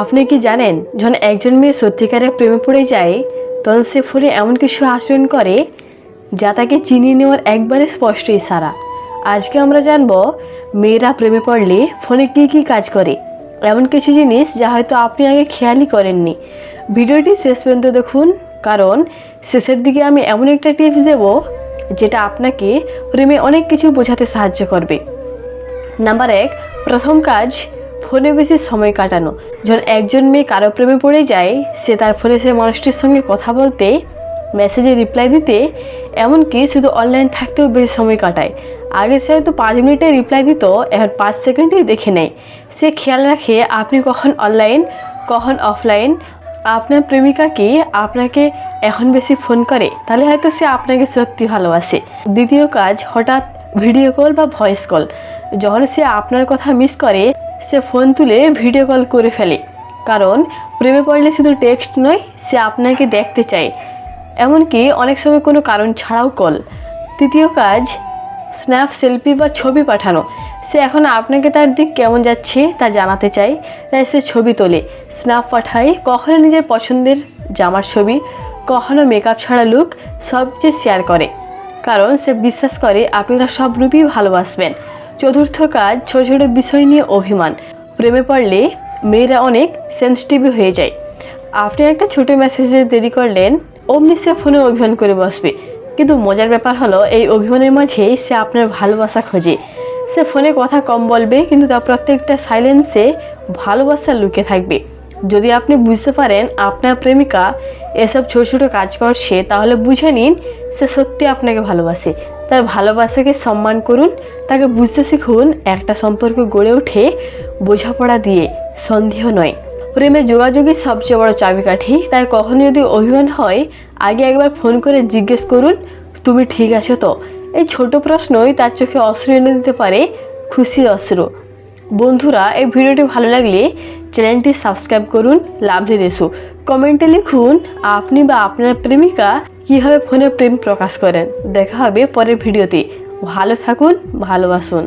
আপনি কি জানেন, যখন একজন মেয়ে সত্যিকারের প্রেমে পড়ে যায়, তখন সে ফোনে এমন কিছু আচরণ করে যা তাকে চিনিয়ে নেওয়ার একবারে স্পষ্ট ইশারা। আজকে আমরা জানব, মেয়েরা প্রেমে পড়লে ফোনে কী কী কাজ করে, এমন কিছু জিনিস যা হয়তো আপনি আগে খেয়ালই করেননি। ভিডিওটি শেষ পর্যন্ত দেখুন, কারণ শেষের দিকে আমি এমন একটা টিপস দেব, যেটা আপনাকে প্রেমে অনেক কিছু বোঝাতে সাহায্য করবে। নাম্বার এক, প্রথম কাজ ফোনে বেশি সময় কাটানো। যখন একজন মেয়ে কারও প্রেমে পড়ে যায়, সে তার ফোনে সে মানুষটির সঙ্গে কথা বলতে মেসেজে রিপ্লাই দিতে, এমনকি শুধু অনলাইন থাকতেও বেশি সময় কাটায়। আগে সে হয়তো পাঁচ মিনিটে রিপ্লাই দিত, এখন পাঁচ সেকেন্ডেই দেখে নেয়। সে খেয়াল রাখে, আপনি কখন অনলাইন কখন অফলাইন আপনার প্রেমিকা কি? আপনাকে এখন বেশি ফোন করে? তাহলে হয়তো সে আপনাকে সত্যি ভালোবাসে। দ্বিতীয় কাজ, হঠাৎ ভিডিও কল বা ভয়েস কল যখন সে আপনার কথা মিস করে সে ফোন তুলে ভিডিও কল করে ফেলে। কারণ প্রেমে পড়লে শুধু টেক্সট নয়, সে আপনাকে দেখতে চায়। এমনকি অনেক সময় কোনো কারণ ছাড়াও কল তৃতীয় কাজ স্ন্যাপ সেলফি বা ছবি পাঠানো। সে এখন আপনাকে তার দিক কেমন যাচ্ছে তা জানাতে চায়। তাই সে ছবি তোলে। স্ন্যাপ পাঠায় কখনো নিজের পছন্দের জামার ছবি, কখনো মেকআপ ছাড়া লুক সব কিছু শেয়ার করে। কারণ সে বিশ্বাস করে আপনি তার সব রূপই ভালোবাসবেন। চতুর্থ কাজ ছোট ছোট বিষয় নিয়ে অভিমান। প্রেমে পড়লে মেয়েরা অনেক সেন্সিটিভ হয়ে যায়। আপনি একটা ছোট মেসেজে দেরি করলেন, অমনি সে ফোনে অভিমান করে বসবে। কিন্তু মজার ব্যাপার হলো, এই অভিমানের মাঝে সে আপনার ভালোবাসা খোঁজে। সে ফোনে কথা কম বলবে, কিন্তু তার প্রত্যেকটা সাইলেন্সে ভালোবাসা লুকে থাকবে। যদি আপনি বুঝতে পারেন আপনার প্রেমিকা এসব ছোট ছোট কাজ করছে, তাহলে বুঝে নিন সে সত্যি আপনাকে ভালোবাসে। তার ভালোবাসাকে সম্মান করুন তাকে বুঝতে শিখুন, একটা সম্পর্ক গড়ে ওঠে বোঝাপড়া দিয়ে, সন্দেহ নয়। প্রেমে যোগাযোগই সবচেয়ে বড় চাবিকাঠি। তাই কখনো যদি অভিমান হয়, আগে একবার ফোন করে জিজ্ঞেস করুন, তুমি ঠিক আছো তো? এই ছোট প্রশ্নই তার চোখে অশ্রু এনে দিতে পারে খুশির অশ্রু। বন্ধুরা, এই ভিডিওটি ভালো লাগলে চ্যানেলটি সাবস্ক্রাইব করুন, লাভলি রেসু। কমেন্টে লিখুন, আপনি বা আপনার প্রেমিকা কীভাবে ফোনে প্রেম প্রকাশ করেন? দেখা হবে পরের ভিডিওতে। ভালো থাকুন ভালোবাসুন।